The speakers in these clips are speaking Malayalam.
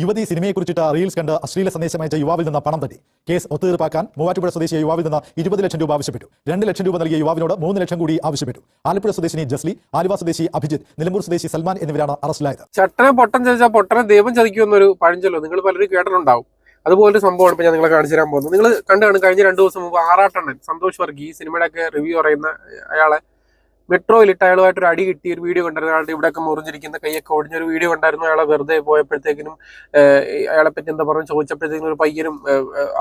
യുവതി സിനിമയെക്കുറിച്ചിട്ട് റീൽസ് കണ്ട് അശ്ലീല സന്ദേശം അയച്ച യുവാവിൽ നിന്ന് പണം തട്ടി. കേസ് ഒത്തുതീർപ്പാക്കാൻ മൂവാറ്റുപുഴ സ്വദേശിയായ യുവാവിൽ നിന്ന് ഇരുപത് ലക്ഷം രൂപ ആവശ്യപ്പെട്ടു. രണ്ട് ലക്ഷം രൂപ നൽകിയ യുവാവിനോട് മൂന്ന് ലക്ഷം കൂടി ആവശ്യപ്പെട്ടു. ആലപ്പുഴ സ്വദേശിനി ജസ്ലി ആലുവ സ്വദേശി അഭിജിത്ത് നിലമ്പൂർ സ്വദേശി സൽമാൻ എന്നിവരാണ് അറസ്റ്റിലായത്. ചട്ടനെ പൊട്ടൻ ചതിച്ചാൽ പൊട്ടനെ ദൈവം ചതിക്കുമെന്നൊരു പഴഞ്ചൊല്ലോ. നിങ്ങൾ പലരും കേട്ടിട്ടുണ്ടാവും. അതുപോലൊരു സംഭവമാണ് ഇപ്പൊ ഞാൻ നിങ്ങളെ കാണിച്ചു തരാൻ പോകുന്നത്. നിങ്ങൾ കണ്ടാണ് കഴിഞ്ഞ രണ്ടു ദിവസം മുമ്പ് ആറാട്ടണ്ണൻ സന്തോഷ് വർഗി സിനിമയുടെ റിവ്യൂ പറയുന്ന അയാളെ മെട്രോയിലിട്ട് അയാളുമായിട്ട് ഒരു അടി കിട്ടി ഒരു വീഡിയോ കണ്ടായിരുന്നു. അയാളുടെ ഇവിടെയൊക്കെ മുറിഞ്ഞിരിക്കുന്ന കൈയൊക്കെ ഒടിഞ്ഞൊരു വീഡിയോ കണ്ടായിരുന്നു. അയാളെ വെറുതെ പോയപ്പോഴത്തേക്കിനും അയാളെ പറ്റി എന്താ പറഞ്ഞു ചോദിച്ചപ്പോഴത്തേക്കും ഒരു പയ്യനും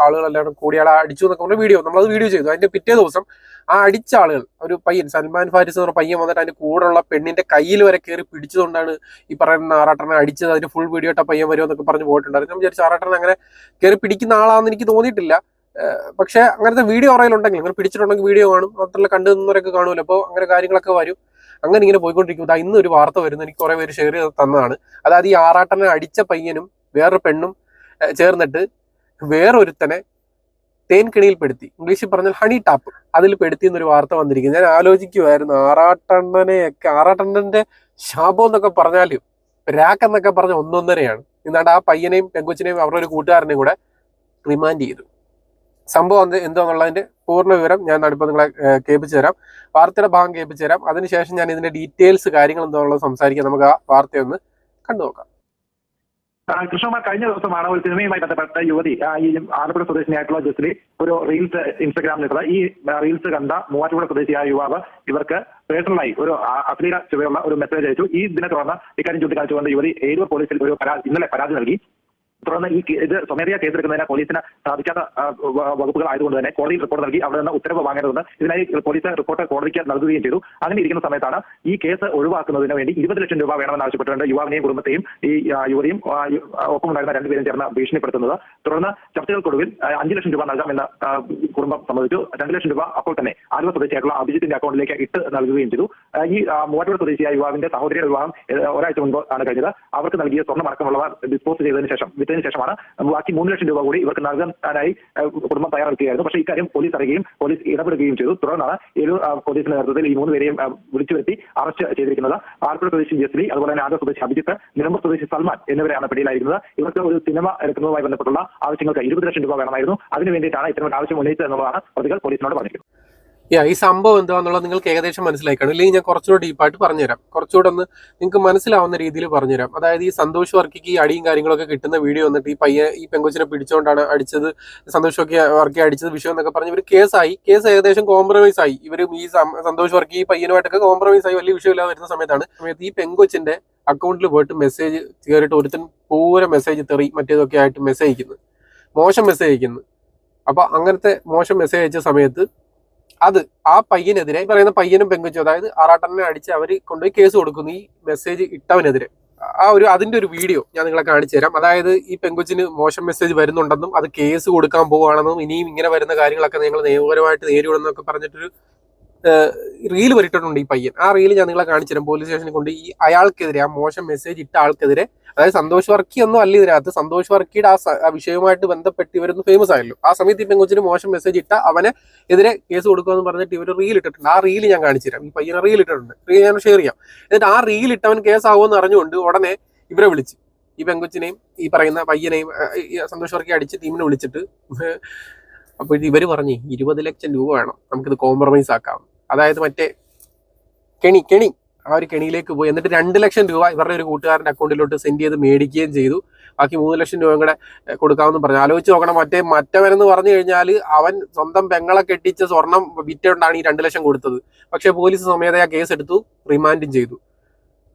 ആളുകളെല്ലാം കൂടി അയാളെ അടിച്ചു എന്നൊക്കെ പറഞ്ഞ വീഡിയോ നമ്മളത് വീഡിയോ ചെയ്തു. അതിന്റെ പിറ്റേ ദിവസം ആ അടിച്ച ആളുകൾ ഒരു പയ്യൻ സൽമാൻ ഫാരിസ് എന്ന് പറഞ്ഞ പയ്യൻ വന്നിട്ട് അതിന്റെ കൂടെയുള്ള പെണ്ണിന്റെ കയ്യിൽ വരെ കയറി പിടിച്ചതുകൊണ്ടാണ് ഈ പറയുന്ന ആറാട്ടനെ അടിച്ചത്. അതിന്റെ ഫുൾ വീഡിയോ ഇട്ട പയ്യൻ വരുമെന്നൊക്കെ പറഞ്ഞു പോയിട്ടുണ്ടായിരുന്നു. ഞാൻ വിചാരിച്ചു ആറാട്ടനെ അങ്ങനെ കയറി പിടിക്കുന്ന ആളാണെന്ന് എനിക്ക് തോന്നിയിട്ടില്ല. പക്ഷേ അങ്ങനത്തെ വീഡിയോ ഉണ്ടെങ്കിൽ അങ്ങനെ പിടിച്ചിട്ടുണ്ടെങ്കിൽ വീഡിയോ കാണും. മാത്രമല്ല കണ്ടു നിന്നവരൊക്കെ കാണുമല്ലോ. അപ്പോൾ അങ്ങനെ കാര്യങ്ങളൊക്കെ വരും. അങ്ങനെ ഇങ്ങനെ പോയിക്കൊണ്ടിരിക്കും. ഇതാ ഇന്ന് ഒരു വാർത്ത വരുന്നു. എനിക്ക് കുറേ പേര് ഷെയർ ചെയ്ത് തന്നതാണ്. അതായത് ഈ ആറാട്ടനെ അടിച്ച പയ്യനും വേറൊരു പെണ്ണും ചേർന്നിട്ട് വേറൊരുത്തനെ തേൻകിണിയിൽ പെടുത്തി ഇംഗ്ലീഷിൽ പറഞ്ഞാൽ ഹണി ടാപ്പ് അതിൽ പെടുത്തി എന്നൊരു വാർത്ത വന്നിരിക്കുന്നു. ഞാൻ ആലോചിക്കുമായിരുന്നു ആറാട്ടണ്ണനെയൊക്കെ ആറാട്ടണ്ണന്റെ ശാപം എന്നൊക്കെ പറഞ്ഞാലും രാക്ക് എന്നൊക്കെ പറഞ്ഞ ഒന്നൊന്നരയാണ്. എന്നാണ്ട് ആ പയ്യനെയും പെങ്കൊച്ചിനെയും അവരുടെ ഒരു കൂട്ടുകാരനെയും കൂടെ റിമാൻഡ് ചെയ്തു. സംഭവം എന്ത് എന്തോന്നുള്ളതിന്റെ പൂർണ വിവരം ഞാൻ നടുപ്പം നിങ്ങളെ കേൾപ്പിച്ചു തരാം. വാർത്തയുടെ ഭാഗം കേൾപ്പിച്ചു തരാം. അതിനുശേഷം ഞാൻ ഇതിന്റെ ഡീറ്റെയിൽസ് കാര്യങ്ങൾ എന്തോന്നുള്ളത് സംസാരിക്കാം. നമുക്ക് ആ വാർത്തയൊന്ന് കണ്ടു നോക്കാം. കൃഷ്ണകുമാർ കഴിഞ്ഞ ദിവസമാണ് ഒരു സിനിമയുമായി ബന്ധപ്പെട്ട യുവതി ഈ ആലപ്പുഴ സ്വദേശിനിയായിട്ടുള്ള ജസ്ലി ഒരു റീൽസ് ഇൻസ്റ്റഗ്രാമിൽ ഇട്ടത്. ഈ റീൽസ് കണ്ട മൂവാറ്റുപുഴ സ്വദേശിയായ യുവാവ് ഇവർക്ക് പേഴ്സണലായി ഒരു അശ്ലീല ചുവയുള്ള ഒരു മെസ്സേജ് അയച്ചു. ഈ ഇതിനെ തുടർന്ന് ഇക്കാര്യം ചൂണ്ടിക്കാണിച്ചുകൊണ്ട് യുവതി ഏരൂർ പോലീസിൽ ഒരു പരാതി ഇന്നലെ പരാതി നൽകി. തുടർന്ന് ഈ ഇത് സ്വമേധയാ കേസെടുക്കുന്നതിന് പോലീസിന് സാധിക്കാത്ത വകുപ്പുകൾ ആയതുകൊണ്ട് തന്നെ കോടതിയിൽ റിപ്പോർട്ട് നൽകി അവിടെ നിന്ന് ഉത്തരവ് വാങ്ങേണ്ടതുണ്ട് ഇതിനായി പോലീസ് റിപ്പോർട്ട് കോടതിക്ക് നൽകുകയും ചെയ്തു. അങ്ങനെ ഇരിക്കുന്ന സമയത്താണ് ഈ കേസ് ഒഴിവാക്കുന്നതിന് വേണ്ടി ഇരുപത് ലക്ഷം രൂപ വേണമെന്ന് ആവശ്യപ്പെട്ടുകൊണ്ട് യുവാവിനെയും കുടുംബത്തെയും ഈ യുവതിയും ഒപ്പം ഉണ്ടായിരുന്ന രണ്ടുപേരും ചേർന്ന് ഭീഷണിപ്പെടുത്തുന്നത്. തുടർന്ന് ചർച്ചകൾക്കൊടുവിൽ അഞ്ച് ലക്ഷം രൂപ നൽകാമെന്ന് കുടുംബം സമ്മതിച്ചു. രണ്ട് ലക്ഷം രൂപ അപ്പോൾ തന്നെ ആലുവ സ്വദേശിയായിട്ടുള്ള അഭിജിത്തിന്റെ അക്കൗണ്ടിലേക്ക് ഇട്ട് നൽകുകയും ചെയ്തു. ഈ മൂവാറ്റുപുഴ സ്വദേശിയായ യുവാവിന്റെ സഹോദരിയുടെ വിവാഹം ഒരാഴ്ച മുൻപ് ആണ് കഴിഞ്ഞത്. അവർക്ക് നൽകിയ സ്വർണമടക്കമുള്ളവർ ഡിസ്പോസ് ചെയ്തതിനു ശേഷം വിറ്റതിന് ശേഷമാണ് ബാക്കി മൂന്ന് ലക്ഷം രൂപ കൂടി ഇവർക്ക് നൽകാനായി കുടുംബം തയ്യാറെടുക്കുകയായിരുന്നു പക്ഷേ ഇക്കാര്യം പോലീസ് അറിയുകയും പോലീസ് ഇടപെടുകയും ചെയ്തു. തുടർന്നാണ് ഏലൂർ പോലീസിന്റെ നേതൃത്വത്തിൽ ഈ മൂന്ന് പേരെയും വിളിച്ചു വരുത്തി അറസ്റ്റ് ചെയ്തിരിക്കുന്നത്. ആലപ്പുഴ സ്വദേശി ജസ്ലി അതുപോലെ തന്നെ ആന്ധ്ര സ്വദേശി അഭിജിത്ത് നിലമ്പൂർ സ്വദേശി സൽമാൻ എന്നിവരെയാണ് പിടിയിലായിരുന്നത്. ഇവർക്ക് ഒരു സിനിമ എടുക്കുന്നതുമായി ബന്ധപ്പെട്ടുള്ള ആവശ്യങ്ങൾക്ക് ഇരുപത് ലക്ഷം രൂപ വേണമായിരുന്നു. അതിനു വേണ്ടിയിട്ടാണ് ഇത്തരം ആവശ്യം ഉന്നയിച്ചത് എന്നുള്ളതാണ് പ്രതികൾ പോലീസിനോട് പറഞ്ഞിരിക്കുന്നത്. യാ ഈ സംഭവം എന്താണെന്നുള്ളത് നിങ്ങൾക്ക് ഏകദേശം മനസ്സിലായി കാണും ഇല്ലെങ്കിൽ ഞാൻ കുറച്ചുകൂടെ ഡീപ്പായിട്ട് പറഞ്ഞുതരാം. കുറച്ചുകൂടെ ഒന്ന് നിങ്ങൾക്ക് മനസ്സിലാവുന്ന രീതിയിൽ പറഞ്ഞുതരാം. അതായത് ഈ സന്തോഷ് വർക്കിക്ക് ഈ അടിയും കാര്യങ്ങളൊക്കെ കിട്ടുന്ന വീഡിയോ വന്നിട്ട് ഈ പയ്യെ ഈ പെങ്കൊച്ചിനെ പിടിച്ചുകൊണ്ടാണ് അടിച്ചത് സന്തോഷ് വർക്കി വർക്കി അടിച്ചത് വിഷയം എന്നൊക്കെ പറഞ്ഞ് ഇവർ കേസായി. കേസ് ഏകദേശം കോംപ്രമൈസ് ആയി. ഇവരും ഈ സന്തോഷ് വർക്കി ഈ പയ്യനുമായിട്ടൊക്കെ കോംപ്രമൈസ് ആയി. വലിയ വിഷയമില്ലാതെ വരുന്ന സമയത്താണ്. സമയത്ത് ഈ പെങ്കൊച്ചിന്റെ അക്കൗണ്ടിൽ പോയിട്ട് മെസ്സേജ് കയറിയിട്ട് ഒരുത്തൻ പൂര മെസ്സേജ് തെറി മറ്റേതൊക്കെ ആയിട്ട് മെസ്സേജ് അയക്കുന്നു. മോശം മെസ്സേജ് അയക്കുന്നു. അപ്പൊ അങ്ങനത്തെ മോശം മെസ്സേജ് അയച്ച സമയത്ത് അത് ആ പയ്യനെതിരെ ഈ പറയുന്ന പയ്യനും പെങ്കുച്ചും അതായത് ആറാട്ടനെ അടിച്ച് അവർ കൊണ്ടുപോയി കേസ് കൊടുക്കുന്നു ഈ മെസ്സേജ് ഇട്ടവനെതിരെ. ആ ഒരു അതിന്റെ ഒരു വീഡിയോ ഞാൻ നിങ്ങളെ കാണിച്ചു തരാം. അതായത് ഈ പെങ്കുച്ചിന് മോശം മെസ്സേജ് വരുന്നുണ്ടെന്നും അത് കേസ് കൊടുക്കാൻ പോവുകയാണെന്നും ഇനിയും ഇങ്ങനെ വരുന്ന കാര്യങ്ങളൊക്കെ നിങ്ങൾ നിയമപരമായിട്ട് നേരിടുമെന്നൊക്കെ പറഞ്ഞിട്ടൊരു റീൽ വരിട്ടിട്ടുണ്ട് ഈ പയ്യൻ. ആ റീൽ ഞാൻ നിങ്ങളെ കാണിച്ചു തരാം. പോലീസ് സ്റ്റേഷനിൽ കൊണ്ട് ഈ അയാൾക്കെതിരെ ആ മോശം മെസ്സേജ് ഇട്ട ആൾക്കെതിരെ അതായത് സന്തോഷ് വർക്കി ഒന്നും അല്ല ഇതിനകത്ത്. സന്തോഷ് വർക്കിയുടെ ആ വിഷയവുമായിട്ട് ബന്ധപ്പെട്ട് ഇവരൊന്ന് ഫേമസ് ആയല്ലോ. ആ സമയത്ത് ഈ പെങ്കൊച്ചിന് മോശം മെസ്സേജ് ഇട്ട അവനെ എതിരെ കേസ് കൊടുക്കുമെന്ന് പറഞ്ഞിട്ട് ഇവർ റീൽ ഇട്ടിട്ടുണ്ട്. ആ റീൽ ഞാൻ കാണിച്ചു തരാം. ഈ പയ്യനെ റീൽ ഇട്ടിട്ടുണ്ട്. റീൽ ഞാൻ ഷെയർ ചെയ്യാം. എന്നിട്ട് ആ റീൽ ഇട്ടവൻ കേസ് ആവുമെന്ന് അറിഞ്ഞുകൊണ്ട് ഉടനെ ഇവരെ വിളിച്ച്. ഈ പെങ്കൊച്ചിനെയും ഈ പറയുന്ന പയ്യനെയും സന്തോഷ് വർക്കി അടിച്ച് ടീമിനെ വിളിച്ചിട്ട് അപ്പോൾ ഇവർ പറഞ്ഞു ഇരുപത് ലക്ഷം രൂപ വേണം. നമുക്കിത് കോംപ്രമൈസ് ആക്കാം. അതായത് മറ്റേ കെണി കെണി. ആ ഒരു കെണിയിലേക്ക് പോയി. എന്നിട്ട് രണ്ട് ലക്ഷം രൂപ ഇവരുടെ ഒരു കൂട്ടുകാരന്റെ അക്കൗണ്ടിലോട്ട് സെൻഡ് ചെയ്ത് മേടിക്കുകയും ചെയ്തു. ബാക്കി മൂന്ന് ലക്ഷം രൂപയും കൂടെ കൊടുക്കാമെന്ന് പറഞ്ഞു. ആലോചിച്ച് നോക്കണം. മറ്റേ മറ്റവരെന്ന് പറഞ്ഞു കഴിഞ്ഞാൽ അവൻ സ്വന്തം പെങ്ങളെ കെട്ടിച്ച് സ്വർണം വിറ്റുകൊണ്ടാണ് ഈ രണ്ട് ലക്ഷം കൊടുത്തത്. പക്ഷേ പോലീസ് സ്വമേധയാ കേസ് എടുത്തു റിമാൻഡും ചെയ്തു.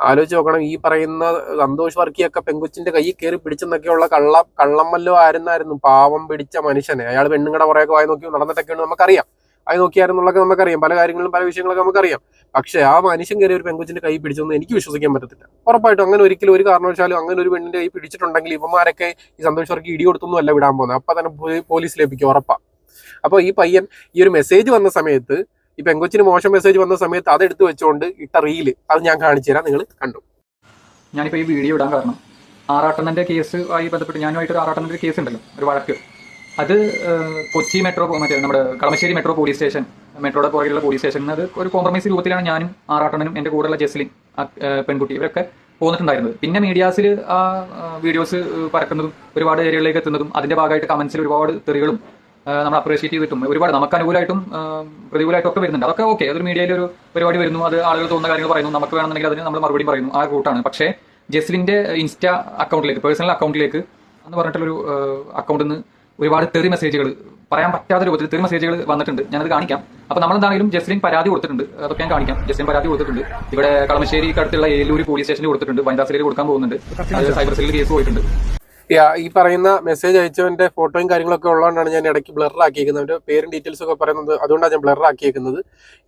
ആലോചിച്ച് നോക്കണം. ഈ പറയുന്ന സന്തോഷ് വർക്കിയൊക്കെ പെങ്കുച്ചിന്റെ കൈ കയറി പിടിച്ചെന്നൊക്കെയുള്ള കള്ള കള്ളമ്മല്ലോ ആയിരുന്നായിരുന്നു. പാവം പിടിച്ച മനുഷ്യനെ. അയാൾ പെണ്ണുങ്ങളുടെ പുറയൊക്കെ വായി നോക്കി നടന്നിട്ടൊക്കെയാണ് നമുക്കറിയാം. ആയി നോക്കിയായിരുന്നുള്ളൊക്കെ നമുക്കറിയാം. പല കാര്യങ്ങളും പല വിഷയങ്ങളൊക്കെ നമുക്കറിയാം. പക്ഷേ ആ മനുഷ്യൻ കയറി ഒരു പെങ്കൊച്ചിന്റെ കൈ പിടിച്ചൊന്നും എനിക്ക് വിശ്വസിക്കാൻ പറ്റത്തില്ല. ഉറപ്പായിട്ടും അങ്ങനെ ഒരിക്കലും ഒരു കാരണവശാലും അങ്ങനെ ഒരു പെണ്ണിന്റെ കൈ പിടിച്ചിട്ടുണ്ടെങ്കിൽ ഇവന്മാരൊക്കെ ഈ സന്തോഷവർക്ക് ഇടി കൊടുത്തൊന്നും അല്ല വിടാൻ പോകുന്നത്. അപ്പൊ തന്നെ പോലീസ് ലഭിക്കും ഉറപ്പാ. അപ്പൊ ഈ പയ്യൻ ഈ ഒരു മെസ്സേജ് വന്ന സമയത്ത് ഈ പെങ്കൊച്ചിന് മോശം മെസ്സേജ് വന്ന സമയത്ത് അത് എടുത്തു വെച്ചുകൊണ്ട് ഇട്ട റീൽ അത് ഞാൻ കാണിച്ചു തരാം നിങ്ങൾ കണ്ടു. ഞാനിപ്പോൾ ഈ വീഡിയോ ഇടാൻ കാരണം ആറാട്ടണ്ണന്റെ കേസ് ആയി ബന്ധപ്പെട്ട് ഞാനുമായിട്ട് ഒരു ആറാട്ടണ്ണന്റെ കേസ് ഉണ്ടല്ലോ ഒരു വഴക്ക്. അത് കൊച്ചി മെട്രോ മറ്റേ നമ്മുടെ കളമശ്ശേരി മെട്രോ പോലീസ് സ്റ്റേഷൻ മെട്രോയുടെ പുറകിലുള്ള പോലീസ് സ്റ്റേഷൻ അത് ഒരു കോംപ്രമൈസ് രൂപത്തിലാണ് ഞാനും ആറാട്ടണനും എന്റെ കൂടെയുള്ള ജസ്ലിൻ പെൺകുട്ടി ഇവരൊക്കെ പോന്നിട്ടുണ്ടായിരുന്നത്. പിന്നെ മീഡിയാസിൽ ആ വീഡിയോസ് പരക്കുന്നതും ഒരുപാട് ഏരിയകളിലേക്ക് എത്തുന്നതും അതിന്റെ ഭാഗമായിട്ട് കമന്റ്സിൽ ഒരുപാട് തെറികളും നമ്മൾ അപ്രീഷിയേറ്റ് ചെയ്തിട്ടും ഒരുപാട് നമുക്ക് അനുകൂലമായിട്ടും പ്രതികൂലമായിട്ടും ഒക്കെ വരുന്നുണ്ട്. അതൊക്കെ ഓക്കെ അതൊരു മീഡിയയിൽ ഒരു പരിപാടി വരുന്നു അത് ആളുകൾ തോന്നുന്ന കാര്യങ്ങൾ പറയുന്നു നമുക്ക് വേണമെന്നുണ്ടെങ്കിൽ അതിന് നമ്മൾ മറുപടി പറയുന്നു ആ കൂട്ടാണ് പക്ഷേ ജസ്ലിന്റെ ഇൻസ്റ്റ അക്കൗണ്ടിലേക്ക് പേഴ്സണൽ അക്കൗണ്ടിലേക്ക് എന്ന് പറഞ്ഞിട്ടുള്ളൊരു അക്കൗണ്ടിൽ നിന്ന് ഒരുപാട് തെറി മെസ്സേജുകൾ പറയാൻ പറ്റാത്ത രൂപത്തിൽ തെറി മെസ്സേജുകൾ വന്നിട്ടുണ്ട്. ഞാനത് കാണിക്കാം. അപ്പൊ നമ്മൾ എന്താണെങ്കിലും ജസ്ലിൻ പരാതി കൊടുത്തിട്ടുണ്ട്. അതൊക്കെ ഞാൻ കാണിക്കാം. ജസ്ലിൻ പരാതി കൊടുത്തിട്ടുണ്ട്. ഇവിടെ കളമശ്ശേരിക്ക് അടുത്തുള്ള ഏലൂർ പോലീസ് സ്റ്റേഷനിൽ കൊടുത്തിട്ടുണ്ട്. വനിതാ സെല്ലിൽ കൊടുക്കാൻ പോകുന്നുണ്ട്. സൈബർ സെല്ലിൽ കേസ് പോയിട്ടുണ്ട്. ഈ പറയുന്ന മെസ്സേജ് അയച്ചവന്റെ ഫോട്ടോയും കാര്യങ്ങളൊക്കെ ഉള്ളതുകൊണ്ടാണ് ഞാൻ ഇടയ്ക്ക് ആക്കിയിരിക്കുന്നത് അവന്റെ പേരും ഡീറ്റെയിൽസ് ഒക്കെ പറയുന്നത് അതുകൊണ്ടാണ് ഞാൻ ബ്ലർ ആക്കിയിരിക്കുന്നത്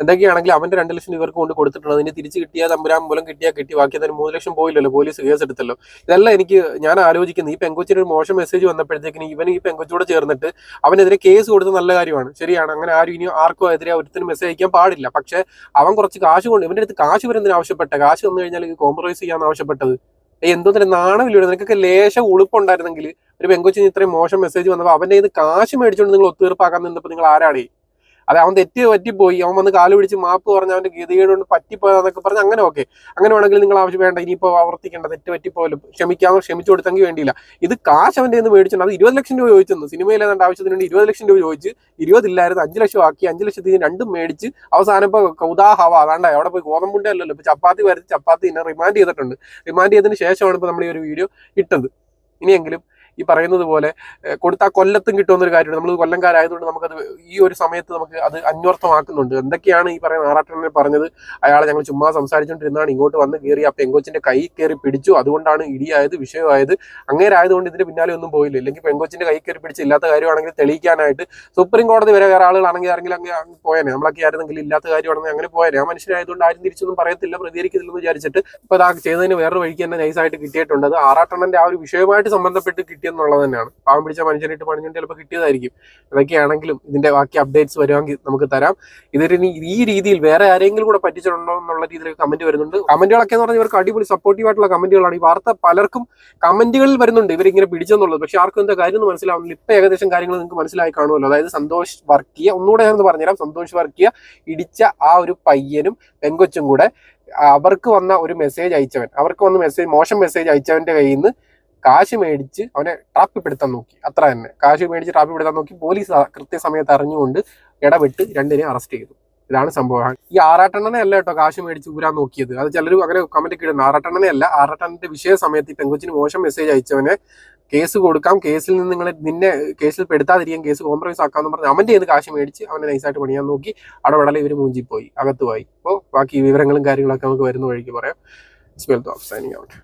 എന്തൊക്കെയാണെങ്കിലും അവന്റെ രണ്ട് ലക്ഷം ഇവർക്ക് കൊണ്ട് കൊടുത്തിട്ടുണ്ട്. അതിന് തിരിച്ച് കിട്ടിയ തമ്പുരാൻ മൂലം കിട്ടിയാൽ കിട്ടി. ബാക്കി അതിന് മൂന്ന് ലക്ഷം പോയില്ലല്ലോ പോലീസ് കേസ് എടുത്തല്ലോ. ഇതെല്ലാം എനിക്ക് ഞാൻ ആലോചിക്കുന്നത് ഈ പെങ്കൊച്ചിന് ഒരു മോശം മെസ്സേജ് വന്നപ്പോഴത്തേക്കിന് ഇവൻ ഈ പെങ്കൊച്ചോട് ചേർന്നിട്ട് അവനെതിരെ കേസ് കൊടുത്ത് നല്ല കാര്യമാണ്. ശരിയാണ് അങ്ങനെ ആരും ഇനി ആർക്കും എതിരെ ഒരുത്തിനും മെസ്സേജ് അയക്കാൻ പാടില്ല. പക്ഷെ അവൻ കുറച്ച് കാശ് കൊണ്ട് ഇവന്റെ അടുത്ത് കാശ് വരുന്നതിന് ആവശ്യപ്പെട്ട? കാശ് വന്നു കഴിഞ്ഞാൽ കോംപ്രമൈസ് ചെയ്യാൻ ആവശ്യപ്പെട്ടത്. എന്തോ തന്നെ നാണമില്ല നിനക്കൊക്കെ ലേശം ഉളുപ്പുണ്ടായിരുന്നെങ്കിൽ ഒരു പെങ്കൊച്ചിന് ഇത്രയും മോശം മെസ്സേജ് വന്നപ്പോൾ അവന്റെ ഇത് കാശ് മേടിച്ചുകൊണ്ട് നിങ്ങൾ ഒത്തീർപ്പാക്കാൻ നിന്നപ്പോൾ നിങ്ങൾ ആരാടേ? അതെ അവൻ തെറ്റ് പറ്റിപ്പോയി. അവൻ വന്ന് കാൽ പിടിച്ച് മാപ്പ് പറഞ്ഞ അവന്റെ ഗതികേട് കൊണ്ട് പറ്റിപ്പോയതെന്നൊക്കെ പറഞ്ഞ് അങ്ങനെ ഓക്കെ. അങ്ങനെ വേണമെങ്കിൽ നിങ്ങൾ ആവശ്യം വേണ്ട ഇനിയിപ്പോ ആവർത്തിക്കേണ്ട തെറ്റ് പറ്റിപ്പോലും ക്ഷമിക്കാമോ ക്ഷമിച്ചു കൊടുത്തെങ്കിൽ വേണ്ടിയില്ല. ഇത് കാശ് അവന്റെ നിന്ന് മേടിച്ചിട്ടുണ്ട് അത് ഇരുപത് ലക്ഷം രൂപ ചോദിച്ചെന്ന് സിനിമയിൽ ഏതാണ്ട് ആവശ്യത്തിന് വേണ്ടി ഇരുപത് ലക്ഷം രൂപ ചോദിച്ച് ഇരുപതില്ലായിരുന്നു അഞ്ച് ലക്ഷം ആക്കി അഞ്ച് ലക്ഷത്തിന് രണ്ടും മേടിച്ച് അവസാനം ഇപ്പൊ കൗതാഹവ അതാണ്ട് അവിടെ പോയി ഗോതമ്പുണ്ട അല്ലല്ലോ. ഇപ്പൊ ചപ്പാത്തി വരച്ച് ചപ്പാത്തി ഇതിനെ റിമാൻഡ് ചെയ്തിട്ടുണ്ട്. റിമാൻഡ് ചെയ്തതിന് ശേഷമാണ് ഇപ്പൊ നമ്മൾ ഈ ഒരു വീഡിയോ ഇട്ടത്. ഇനിയെങ്കിലും ഈ പറയുന്നത് പോലെ കൊടുത്താൽ കൊല്ലത്തും കിട്ടുമെന്നൊരു കാര്യമാണ് നമ്മൾ കൊല്ലംകാരായതുകൊണ്ട് നമുക്കത് ഈ ഒരു സമയത്ത് നമുക്ക് അത് അന്വർത്ഥമാക്കുന്നുണ്ട്. എന്തൊക്കെയാണ് ഈ പറയുന്ന ആറാട്ടനെ പറഞ്ഞത്? അയാളെ ഞങ്ങൾ ചുമ്മാ സംസാരിച്ചുകൊണ്ടിരുന്നാണ് ഇങ്ങോട്ട് വന്ന് കയറി ആ പെങ്കോച്ചിന്റെ കൈ കയറി പിടിച്ചു. അതുകൊണ്ടാണ് ഇടിയായത് വിഷയമായത്. അങ്ങേരായതുകൊണ്ട് ഇതിന്റെ പിന്നാലെ ഒന്നും പോയില്ല. ഇല്ലെങ്കിൽ പെങ്കോച്ചിന്റെ കൈ കയറി പിടിച്ച് ഇല്ലാത്ത കാര്യമാണെങ്കിൽ തെളിയിക്കാനായിട്ട് സുപ്രീം കോടതി വരെ വേറെ ആളുകളാണെങ്കിൽ ആരെങ്കിലും അങ്ങ് അങ്ങ് പോയേനെ. നമ്മളൊക്കെ ആയിരുന്നെങ്കിൽ ഇല്ലാത്ത കാര്യമാണെങ്കിൽ അങ്ങനെ പോയേനെ. ആ മനുഷ്യരായതുകൊണ്ട് ആരും തിരിച്ചൊന്നും പറയത്തില്ല പ്രതികരിക്കുന്നില്ലെന്ന് വിചാരിച്ചിട്ട്. ഇപ്പൊ അത് ചെയ്തതിന് വേറൊരു വഴിക്ക് തന്നെ നൈസായിട്ട് കിട്ടിയിട്ടുണ്ട്. അത് ആറാട്ടെണ്ണന്റെ ആ ഒരു വിഷയവുമായിട്ട് സംബന്ധപ്പെട്ട് കിട്ടിയെന്നുള്ളത് തന്നെയാണ്. പാവം പിടിച്ച മനുഷ്യനായിട്ട് പണിഞ്ഞുകൊണ്ട് ചിലപ്പോൾ കിട്ടിയതായിരിക്കും. ഇതൊക്കെയാണെങ്കിലും ഇതിന്റെ ബാക്കി അപ്ഡേറ്റ്സ് വരുവാണെങ്കിൽ നമുക്ക് തരാം. ഇതൊരു ഈ രീതിയിൽ വേറെ ആരെങ്കിലും കൂടെ പറ്റിച്ചിട്ടുണ്ടോ എന്നുള്ള രീതിയിൽ കമന്റ് വരുന്നുണ്ട്. കമന്റുകളൊക്കെ എന്ന് പറഞ്ഞാൽ ഇവർക്ക് അടിപൊളി സപ്പോർട്ടീവ് ആയിട്ടുള്ള കമന്റുകളാണ്. ഈ വാർത്ത പലർക്കും കമന്റുകളിൽ വരുന്നുണ്ട് ഇവരിങ്ങനെ പിടിച്ചെന്നുള്ളത്. പക്ഷെ ആർക്കും എന്താ കാര്യം മനസ്സിലാവുന്നില്ല. ഇപ്പൊ ഏകദേശം കാര്യങ്ങൾ നിങ്ങൾക്ക് മനസ്സിലായി കാണുമല്ലോ. അതായത് സന്തോഷ് വർക്കിയ ഒന്നുകൂടെ ഞാൻ പറഞ്ഞുതരാം. സന്തോഷ് വർക്കിയ ഇടിച്ച ആ ഒരു പയ്യനും പെങ്കൊച്ചും കൂടെ അവർക്ക് വന്ന ഒരു മെസ്സേജ് അയച്ചവൻ. അവർക്ക് വന്ന മെസ്സേജ് മോശം മെസ്സേജ് അയച്ചവന്റെ കയ്യിൽ നിന്ന് കാശ് മേടിച്ച് അവനെ ട്രാപ്പിപ്പെടുത്താൻ നോക്കി. അത്ര തന്നെ. കാശ് മേടിച്ച് ട്രാപ്പിപ്പെടുത്താൻ നോക്കി പോലീസ് കൃത്യസമയത്ത് അറിഞ്ഞുകൊണ്ട് ഇടപെട്ട് രണ്ടിനെ അറസ്റ്റ് ചെയ്തു. ഇതാണ് സംഭവം. ഈ ആറാട്ടെണ്ണനെ അല്ല കേട്ടോ കാശ് മേടിച്ച് ഊരാൻ നോക്കിയത്. അത് ചിലർ അങ്ങനെ കമന്റ് ഒക്കെ ഇടുന്നു. ആറാട്ടെണ്ണനെ അല്ല ആറാട്ടെണ്ണന്റെ വിഷയ സമയത്ത് ഈ പെങ്കൊച്ചിന് മോശം മെസ്സേജ് അയച്ചവനെ കേസ് കൊടുക്കാം. കേസിൽ നിന്ന് നിങ്ങൾ നിന്നെ കേസിൽ പെടുത്താതിരിക്കാൻ കേസ് കോംപ്രമൈസ് ആക്കാന്ന് പറഞ്ഞ് കയ്യിൽ നിന്ന് കാശ് മേടിച്ച് അവനെ നൈസായിട്ട് പണിയാൻ നോക്കി. അവിടെ ഇവർ മൂഞ്ചി പോയി അകത്ത് പോയി. അപ്പോൾ ബാക്കി വിവരങ്ങളും കാര്യങ്ങളൊക്കെ നമുക്ക് വരുന്ന വഴിക്ക് പറയാം. Smell signing out